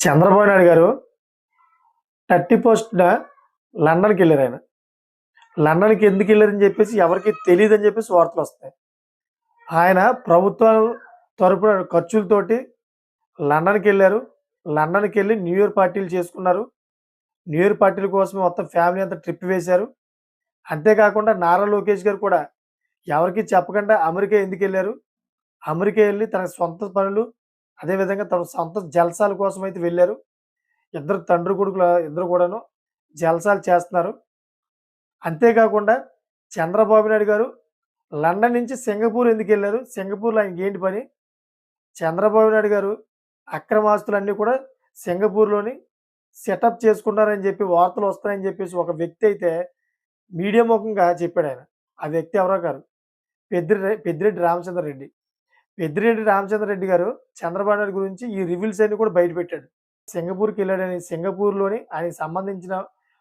చంద్రబాబు నాయుడు గారు థర్టీ పోస్ట్న లండన్కి వెళ్ళారు ఆయన. లండన్కి ఎందుకు వెళ్ళారని చెప్పేసి ఎవరికి తెలియదు అని చెప్పేసి వార్తలు వస్తాయి ఆయన ప్రభుత్వం తరపున ఖర్చులతోటి లండన్కి వెళ్ళారు. లండన్కి వెళ్ళి న్యూ ఇయర్ పార్టీలు చేసుకున్నారు. న్యూ ఇయర్ పార్టీల కోసం మొత్తం ఫ్యామిలీ అంతా ట్రిప్ వేశారు. అంతేకాకుండా నారా లోకేష్ గారు కూడా ఎవరికి చెప్పకుండా అమెరికా ఎందుకు వెళ్ళారు? అమెరికా వెళ్ళి తన సొంత పనులు అదేవిధంగా తన సొంత జల్సాల కోసం అయితే వెళ్ళారు. ఇద్దరు తండ్రి కొడుకుల ఇద్దరు కూడాను జల్సాలు చేస్తున్నారు. అంతేకాకుండా చంద్రబాబు నాయుడు గారు లండన్ నుంచి సింగపూర్ ఎందుకు వెళ్ళారు? సింగపూర్లో ఆయనకి ఏంటి పని? చంద్రబాబు నాయుడు గారు అక్రమాస్తులన్నీ కూడా సింగపూర్లోని సెటప్ చేసుకున్నారని చెప్పి వార్తలు వస్తాయని చెప్పేసి ఒక వ్యక్తి అయితే మీడియా ముఖంగా చెప్పాడు ఆయన. ఆ వ్యక్తి ఎవరో గారు పెద్దిరెడ్డి పెద్దిరెడ్డి రామచంద్ర రెడ్డి పెద్దిరెడ్డి రామచంద్ర రెడ్డి గారు చంద్రబాబు నాయుడు గురించి ఈ రివ్యూల్స్ అన్ని కూడా బయట పెట్టాడు. సింగపూర్కి వెళ్ళాడని సింగపూర్లోని ఆయనకి సంబంధించిన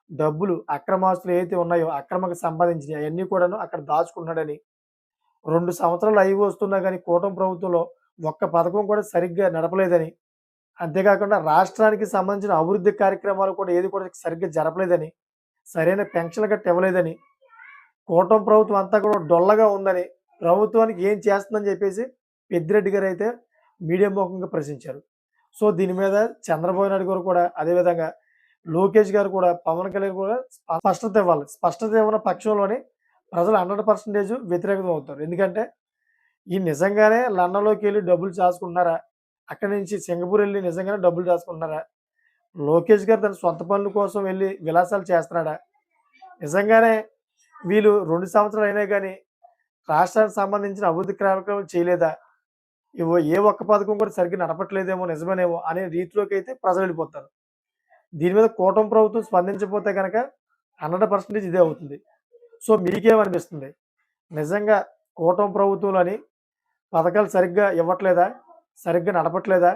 డబ్బులు అక్రమాస్తులు ఏవైతే ఉన్నాయో అక్రమకు సంబంధించిన అవన్నీ కూడాను అక్కడ దాచుకున్నాడని రెండు సంవత్సరాలు అయి వస్తున్నా కానీ కూటమి ప్రభుత్వంలో ఒక్క పథకం కూడా సరిగ్గా నడపలేదని. అంతేకాకుండా రాష్ట్రానికి సంబంధించిన అభివృద్ధి కార్యక్రమాలు కూడా ఏది కూడా సరిగ్గా జరపలేదని సరైన పెన్షన్లు గట్ట ఇవ్వలేదని కూటమి ప్రభుత్వం అంతా కూడా డొల్లగా ఉందని ప్రభుత్వానికి ఏం చేస్తుందని చెప్పేసి పెద్దిరెడ్డి గారు అయితే మీడియా ముఖంగా ప్రశ్నించారు. సో దీని మీద చంద్రబాబు నాయుడు గారు కూడా అదేవిధంగా లోకేష్ గారు కూడా పవన్ కళ్యాణ్ కూడా స్పష్టత ఇవ్వాలి. స్పష్టత ఇవ్వని పక్షంలోనే ప్రజలు హండ్రెడ్ పర్సెంటేజ్ వ్యతిరేకత అవుతారు. ఎందుకంటే ఈ నిజంగానే లండన్లోకి వెళ్ళి డబ్బులు చాసుకుంటున్నారా అక్కడి నుంచి సింగపూర్ వెళ్ళి నిజంగానే డబ్బులు దాచుకుంటున్నారా? లోకేష్ గారు తన సొంత పనుల కోసం వెళ్ళి విలాసాలు చేస్తున్నాడా? నిజంగానే వీళ్ళు రెండు సంవత్సరాలు అయినా కానీ రాష్ట్రానికి సంబంధించిన అభివృద్ధి కార్యక్రమాలు చేయలేదా? ఇవో ఏ ఒక్క పథకం కూడా సరిగ్గా నడపట్లేదేమో నిజమేనేమో అనే రీతిలోకి అయితే ప్రజలు వెళ్ళిపోతారు. దీని మీద కూటమి ప్రభుత్వం స్పందించకపోతే కనుక హండ్రెడ్ పర్సెంటేజ్ ఇదే అవుతుంది. సో మీకేమనిపిస్తుంది? నిజంగా కూటమి ప్రభుత్వంలోని పథకాలు సరిగ్గా ఇవ్వట్లేదా? సరిగ్గా నడపట్లేదా?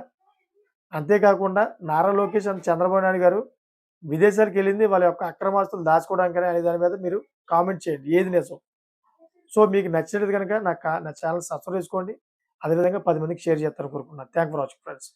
అంతేకాకుండా నారా లోకేష్ అండ్ చంద్రబాబు నాయుడు గారు విదేశాలకు వెళ్ళింది వాళ్ళ యొక్క అక్రమాస్తులు దాచుకోవడానికని అనే దాని మీద మీరు కామెంట్ చేయండి. ఏది నిజం? సో మీకు నచ్చినది కనుక నా నా ఛానల్ సబ్స్క్రైబ్ చేసుకోండి. అదేవిధంగా పది మందికి షేర్ చేస్తారు కోరుకున్నాను థ్యాంక్ ఫర్ వాచింగ్ ఫ్రెండ్స్